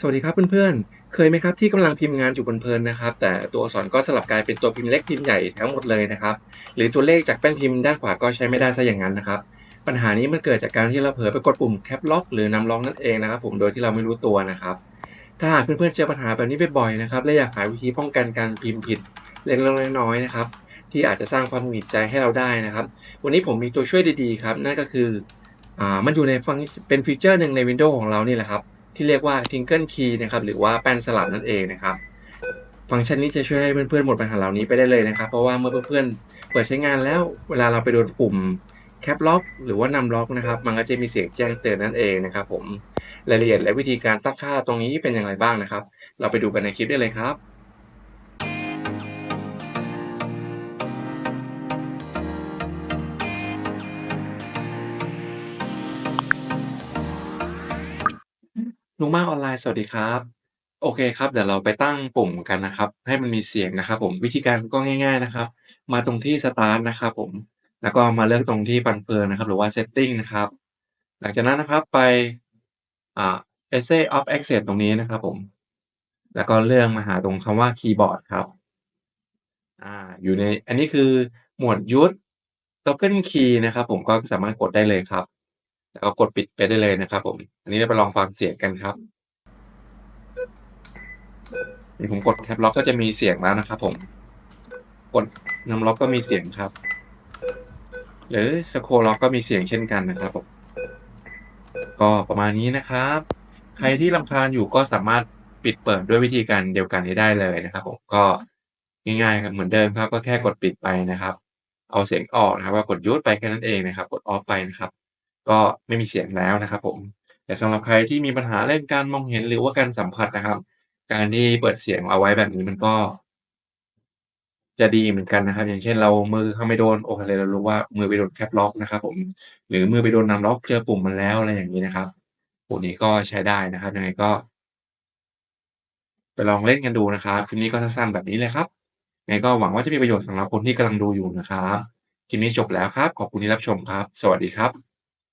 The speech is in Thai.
สวัสดีครับเพื่อนๆ เคยไหมครับที่กำลังพิมพ์งานอยู่เพลินๆนะครับ แต่ตัวอักษรก็สลับกลายเป็นตัวพิมพ์เล็กพิมพ์ใหญ่ทั้งหมดเลยนะครับ หรือตัวเลขจากแป้นพิมพ์ด้านขวาก็ใช้ไม่ได้ซะอย่างนั้นนะครับ ปัญหานี้มันเกิดจากการที่เราเผลอไปกดปุ่มแคปล็อกหรือนำล็อกนั่นเองนะครับ ผมโดยที่เราไม่รู้ตัวนะครับ ถ้าหากเพื่อนๆเจอปัญหาแบบนี้บ่อยๆนะครับและอยากหาวิธีป้องกันการพิมพ์ผิดเล็กๆน้อยๆนะครับที่อาจจะสร้างความหงุดหงิดใจให้เราได้นะครับ วันนี้ผมมีตัวช่วยดีๆครับนั่นก็คืออ่ามันอยู่ในฟังเป็นฟีเจอร์หนึ่งใน Windows ของเรานี่แหละครับ ที่เรียกว่า Tingle Key นะครับหรือว่าแป้นสลับนั่นเองนะครับฟังก์ชันนี้จะช่วยให้เพื่อนๆหมดปัญหาเหล่านี้ไปได้เลยนะครับ เพราะว่าเมื่อเพื่อนๆเปิดใช้งานแล้วเวลาเราไปโดนปุ่มแคปล็อกหรือว่านำล็อกนะครับ มันก็จะมีเสียงแจ้งเตือนนั่นเองนะครับผมรายละเอียดและวิธีการตั้งค่าตรงนี้เป็นอย่างไรบ้างนะครับ เราไปดูกันในคลิปได้เลยครับ ลุงมากออนไลน์ สวัสดีครับ โอเคครับ เดี๋ยวเราไปตั้งปุ่มกันนะครับ ให้มันมีเสียงนะครับผม วิธีการก็ง่าย ๆนะครับ มาตรงที่สตาร์ทนะครับผม แล้วก็มาเลือกตรงที่ฟันเฟืองนะครับ หรือว่า setting นะครับ หลังจากนั้นนะครับไป อ่า essay of access ตรงนี้นะครับผม แล้วก็เลือกมาหาตรงคำว่าคีย์บอร์ดครับ อ่า อยู่ใน อันนี้คือหมวด use token key นะครับผม ก็สามารถกดได้เลยครับ แล้วก็กดปิดไปได้เลยนะครับ ผม อันนี้เราไปลองฟังเสียงกันครับนี่ผมกดแคปล็อกก็จะมีเสียงแล้วนะครับ ผม กดนำล็อกก็มีเสียงครับ หรือสโคล็อกก็มีเสียงเช่นกันนะครับผม ก็ประมาณนี้นะครับ ใครที่รำคาญอยู่ก็สามารถปิดเปิดด้วยวิธีการเดียวกันนี้ได้เลยนะครับ ผมก็ง่ายๆครับเหมือนเดิมครับ ก็แค่กดปิดไปนะครับ เอาเสียงออกนะครับว่ากดยูทไปแค่นั้นเองนะครับ กดออฟไปนะครับ ก็ไม่มีเสียงแล้วนะครับผม แต่สำหรับใครที่มีปัญหาเรื่องการมองเห็นหรือว่าการสัมผัสนะครับ การที่เปิดเสียงเอาไว้แบบนี้มันก็ จะดีเหมือนกันนะครับ อย่างเช่นเรามือเข้าไม่โดนโอเคเลยเรารู้ว่ามือไปโดนแคปล็อกนะครับ ผม หรือมือไปโดนนำล็อกเจอปุ่มมันแล้วอะไรอย่างนี้นะครับปุ่มนี้ก็ใช้ได้นะครับยังไงก็ ไปลองเล่นกันดูนะครับคลิปนี้ก็สั้นๆแบบนี้เลยครับยังไงก็หวังว่าจะมีประโยชน์สำหรับคนที่กำลังดูอยู่นะครับคลิปนี้จบแล้วครับ ขอบคุณที่รับชมครับ สวัสดีครับ